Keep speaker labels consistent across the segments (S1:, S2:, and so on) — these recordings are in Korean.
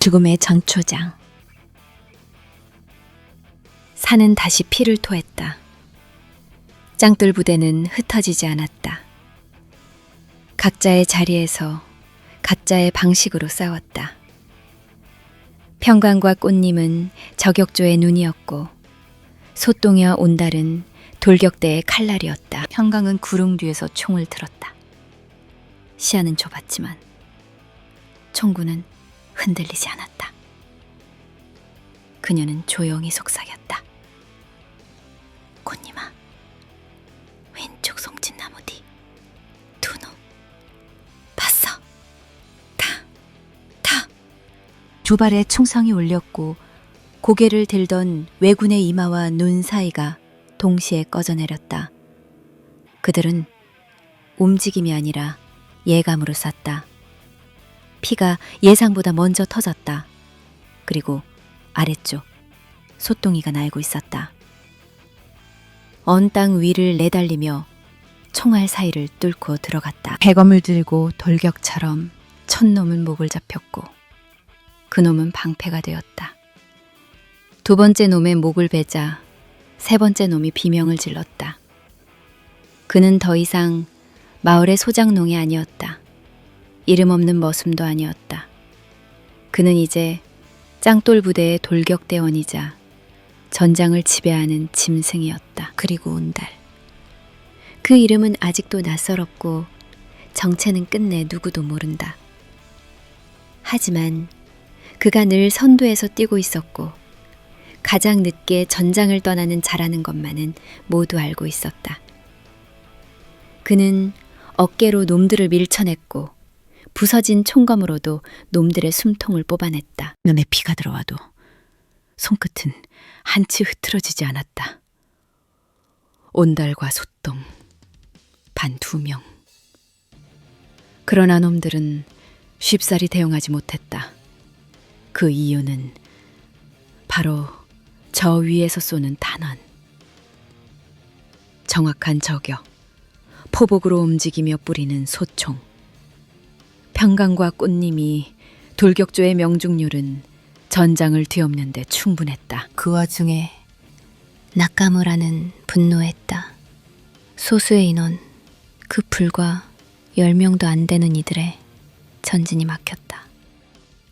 S1: 죽음의 전초장. 산은 다시 피를 토했다. 짱돌 부대는 흩어지지 않았다. 각자의 자리에서 각자의 방식으로 싸웠다. 평강과 꽃님은 저격조의 눈이었고 소똥이와 온달은 돌격대의 칼날이었다. 평강은 구릉 뒤에서 총을 들었다. 시야는 좁았지만 총구는 흔들리지 않았다. 그녀는 조용히 속삭였다. 꽃님아, 왼쪽 송진나무 뒤 두 놈 봤어? 다, 다. 두 발에 총성이 울렸고 고개를 들던 왜군의 이마와 눈 사이가 동시에 꺼져내렸다. 그들은 움직임이 아니라 예감으로 쐈다. 피가 예상보다 먼저 터졌다. 그리고 아래쪽 소똥이가 날고 있었다. 언 땅 위를 내달리며 총알 사이를 뚫고 들어갔다. 배검을 들고 돌격처럼 첫 놈은 목을 잡혔고 그 놈은 방패가 되었다. 두 번째 놈의 목을 베자 세 번째 놈이 비명을 질렀다. 그는 더 이상 마을의 소장농이 아니었다. 이름 없는 머슴도 아니었다. 그는 이제 짱돌 부대의 돌격대원이자 전장을 지배하는 짐승이었다. 그리고 온 달. 그 이름은 아직도 낯설었고 정체는 끝내 누구도 모른다. 하지만 그가 늘 선두에서 뛰고 있었고 가장 늦게 전장을 떠나는 자라는 것만은 모두 알고 있었다. 그는 어깨로 놈들을 밀쳐냈고 부서진 총검으로도 놈들의 숨통을 뽑아냈다. 눈에 피가 들어와도 손끝은 한치 흐트러지지 않았다. 온달과 소똥, 반 두 명. 그러나 놈들은 쉽사리 대응하지 못했다. 그 이유는 바로 저 위에서 쏘는 탄환. 정확한 저격, 포복으로 움직이며 뿌리는 소총. 평강과 꽃님이 돌격조의 명중률은 전장을 뒤엎는데 충분했다. 그 와중에 낙가무라는 분노했다. 소수의 인원, 그 불과 10명도 안 되는 이들의 전진이 막혔다.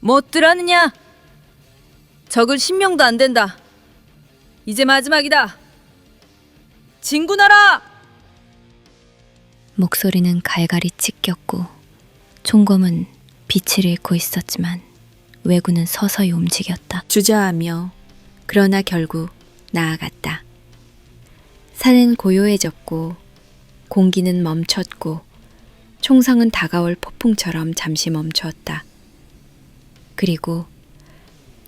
S2: 못들 하느냐? 적은 10명도 안 된다. 이제 마지막이다. 진군하라!
S1: 목소리는 갈갈이 찢겼고 총검은 빛을 잃고 있었지만 왜군은 서서히 움직였다. 주저하며 그러나 결국 나아갔다. 산은 고요해졌고 공기는 멈췄고 총성은 다가올 폭풍처럼 잠시 멈추었다. 그리고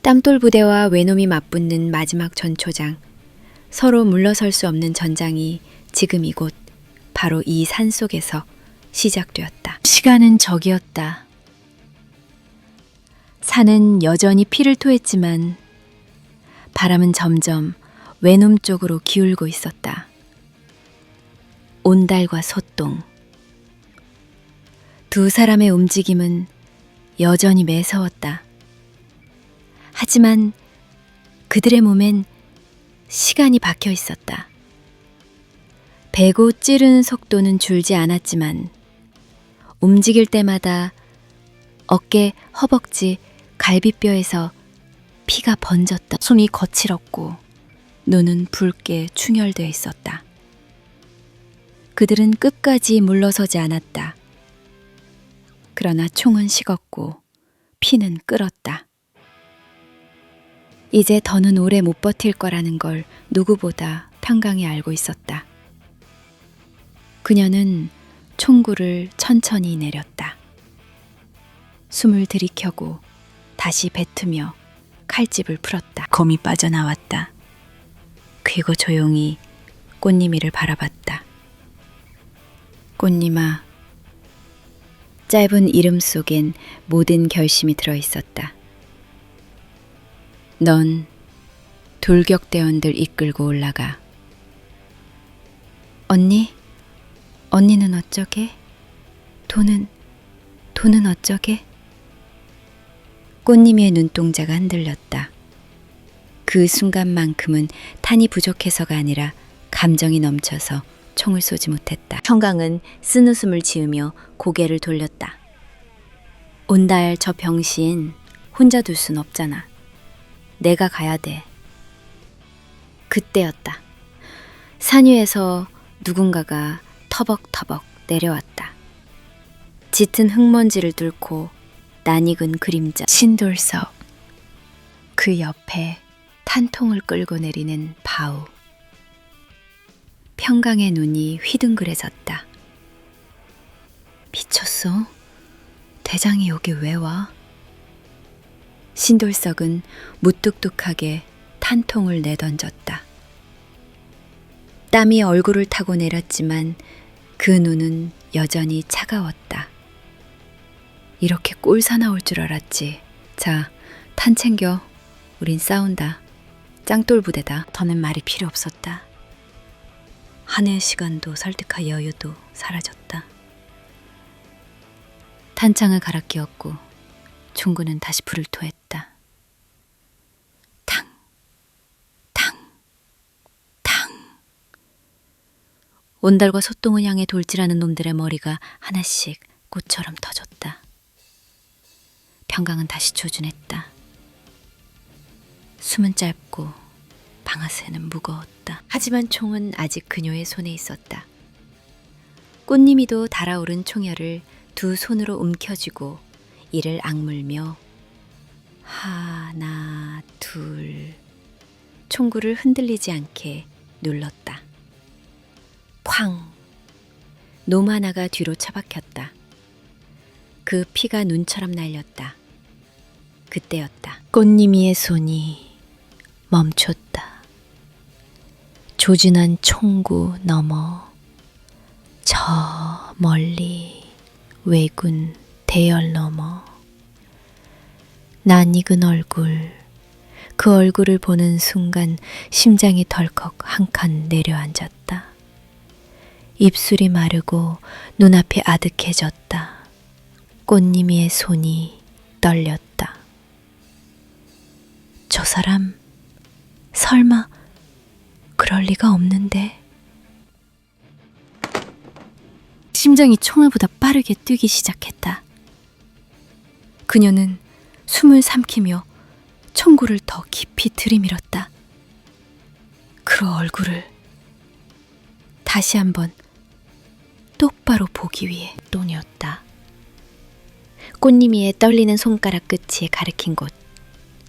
S1: 땀돌 부대와 외놈이 맞붙는 마지막 전초장, 서로 물러설 수 없는 전장이 지금 이곳 바로 이 산 속에서 시작되었다. 시간은 적이었다. 산은 여전히 피를 토했지만 바람은 점점 외놈 쪽으로 기울고 있었다. 온달과 소똥. 두 사람의 움직임은 여전히 매서웠다. 하지만 그들의 몸엔 시간이 박혀 있었다. 배고 찌르는 속도는 줄지 않았지만 움직일 때마다 어깨, 허벅지, 갈비뼈에서 피가 번졌다. 숨이 거칠었고 눈은 붉게 충혈되어 있었다. 그들은 끝까지 물러서지 않았다. 그러나 총은 식었고 피는 끓었다. 이제 더는 오래 못 버틸 거라는 걸 누구보다 평강이 알고 있었다. 그녀는 총구를 천천히 내렸다. 숨을 들이켜고 다시 뱉으며 칼집을 풀었다. 검이 빠져나왔다. 그리고 조용히 꽃님이를 바라봤다. 꽃님아, 짧은 이름 속엔 모든 결심이 들어 있었다. 넌 돌격대원들 이끌고 올라가. 언니? 언니는 어쩌게? 돈은, 돈은 어쩌게? 꽃님이의 눈동자가 흔들렸다. 그 순간만큼은 탄이 부족해서가 아니라 감정이 넘쳐서 총을 쏘지 못했다. 형강은 쓴 웃음을 지으며 고개를 돌렸다. 온달 저 병신 혼자 둘 순 없잖아. 내가 가야 돼. 그때였다. 산 위에서 누군가가 터벅터벅 내려왔다. 짙은 흙먼지를 뚫고 낯익은 그림자 신돌석 그 옆에 탄통을 끌고 내리는 바우 평강의 눈이 휘둥그레졌다. 미쳤어? 대장이 여기 왜 와? 신돌석은 무뚝뚝하게 탄통을 내던졌다. 땀이 얼굴을 타고 내렸지만 그 눈은 여전히 차가웠다. 이렇게 꼴 사나올 줄 알았지. 자, 탄 챙겨. 우린 싸운다. 짱돌 부대다. 더는 말이 필요 없었다. 한 해의 시간도 설득할 여유도 사라졌다. 탄창을 갈아 끼웠고 총구는 다시 불을 토했다. 탕, 탕, 탕. 온달과 소똥을 향해 돌진하는 놈들의 머리가 하나씩 꽃처럼 터졌다. 평강은 다시 조준했다. 숨은 짧고 방아쇠는 무거웠다. 하지만 총은 아직 그녀의 손에 있었다. 꽃님이도 달아오른 총열을 두 손으로 움켜쥐고 이를 악물며 하나 둘 총구를 흔들리지 않게 눌렀다. 쾅! 놈 하나가 뒤로 처박혔다. 그 피가 눈처럼 날렸다. 그때였다. 꽃님이의 손이 멈췄다. 조준한 총구 너머 저 멀리 외군 대열 너머 낯익은 얼굴 그 얼굴을 보는 순간 심장이 덜컥 한 칸 내려앉았다. 입술이 마르고 눈앞이 아득해졌다. 꽃님이의 손이 떨렸다. 저 사람 설마 그럴 리가 없는데. 심장이 총알보다 빠르게 뛰기 시작했다. 그녀는 숨을 삼키며 총구를 더 깊이 들이밀었다. 그 얼굴을 다시 한번 똑바로 보기 위해 돈이었다. 꽃님이의 떨리는 손가락 끝이 가리킨 곳.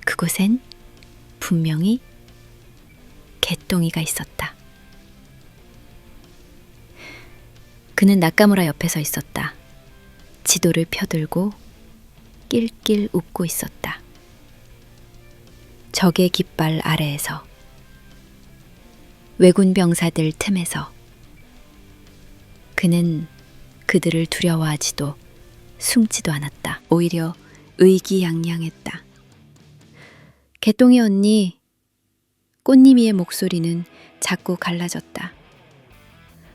S1: 그곳엔 분명히 개똥이가 있었다. 그는 나카무라 옆에 서 있었다. 지도를 펴들고 낄낄 웃고 있었다. 적의 깃발 아래에서 왜군 병사들 틈에서 그는 그들을 두려워하지도 숨지도 않았다. 오히려 의기양양했다. 개똥이 언니, 꽃님이의 목소리는 자꾸 갈라졌다.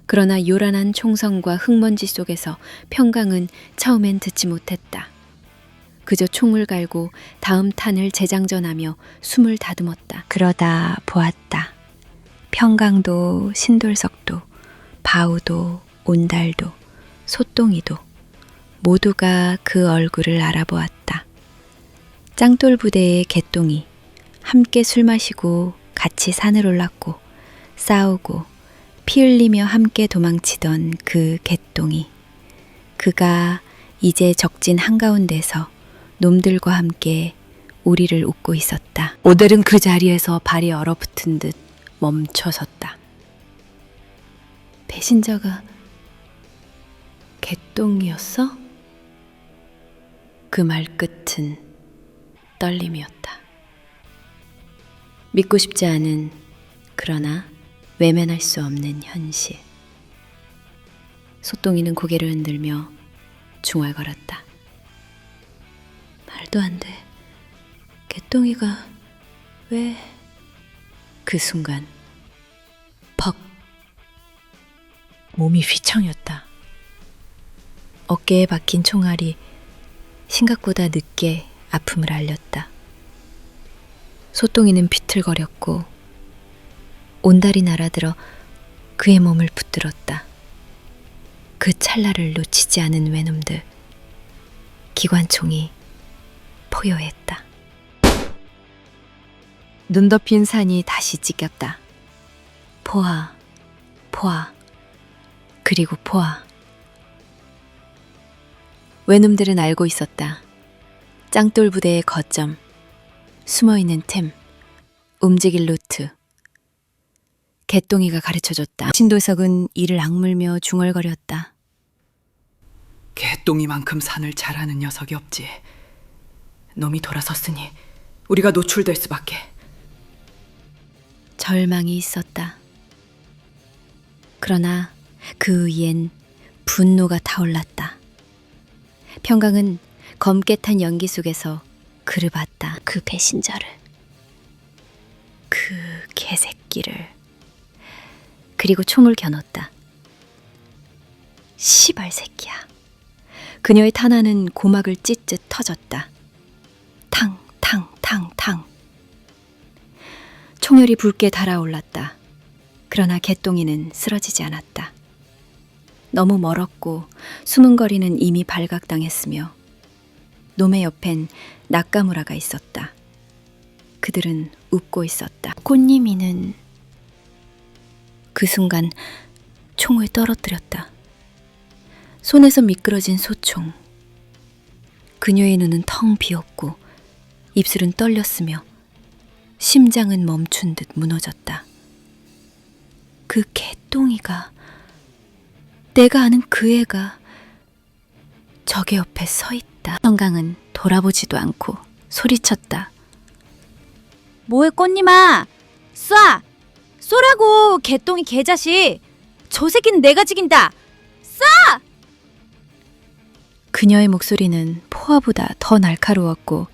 S1: 그러나 요란한 총성과 흙먼지 속에서 평강은 처음엔 듣지 못했다. 그저 총을 갈고 다음 탄을 재장전하며 숨을 다듬었다. 그러다 보았다. 평강도 신돌석도 바우도 온달도 소똥이도 모두가 그 얼굴을 알아보았다. 짱돌 부대의 개똥이 함께 술 마시고 같이 산을 올랐고 싸우고 피 흘리며 함께 도망치던 그 개똥이 그가 이제 적진 한가운데서 놈들과 함께 우리를 웃고 있었다. 오델은 그 자리에서 발이 얼어붙은 듯 멈춰섰다. 배신자가 개 똥이었어? 그 말 끝은 떨림이었다. 믿고 싶지 않은 그러나 외면할 수 없는 현실. 소똥이는 고개를 흔들며 중얼거렸다. 말도 안 돼. 개똥이가 왜? 그 순간 퍽 몸이 휘청였다. 어깨에 박힌 총알이 생각보다 늦게 아픔을 알렸다. 소똥이는 비틀거렸고 온달이 날아들어 그의 몸을 붙들었다. 그 찰나를 놓치지 않은 외놈들. 기관총이 포효했다. 눈 덮인 산이 다시 찢겼다. 포화, 포화, 그리고 포화. 외놈들은 알고 있었다. 짱돌 부대의 거점, 숨어있는 템, 움직일 루트. 개똥이가 가르쳐줬다. 신도석은 이를 악물며 중얼거렸다.
S3: 개똥이만큼 산을 잘하는 녀석이 없지. 놈이 돌아섰으니 우리가 노출될 수밖에.
S1: 절망이 있었다. 그러나 그 위엔 분노가 타올랐다. 평강은 검게 탄 연기 속에서 그를 봤다. 그 배신자를. 그 개새끼를. 그리고 총을 겨눴다. 시발 새끼야. 그녀의 탄환은 고막을 찢듯 터졌다. 탕, 탕, 탕, 탕. 총열이 붉게 달아올랐다. 그러나 개똥이는 쓰러지지 않았다. 너무 멀었고 숨은 거리는 이미 발각당했으며 놈의 옆엔 낙가무라가 있었다. 그들은 웃고 있었다. 꽃님이는 그 순간 총을 떨어뜨렸다. 손에서 미끄러진 소총. 그녀의 눈은 텅 비었고 입술은 떨렸으며 심장은 멈춘 듯 무너졌다. 그 개똥이가 내가 아는 그 애가 적의 옆에 서 있다. 성강은 돌아보지도 않고 소리쳤다.
S2: 뭐해 꽃님아 쏴 쏘라고 개똥이 개자식 저 새끼는 내가 죽인다
S1: 그녀의 목소리는 포화보다 더 날카로웠고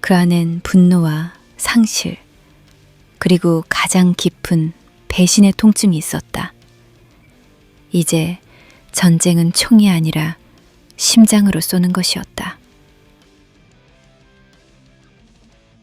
S1: 그 안엔 분노와 상실 그리고 가장 깊은 배신의 통증이 있었다. 이제 전쟁은 총이 아니라 심장으로 쏘는 것이었다.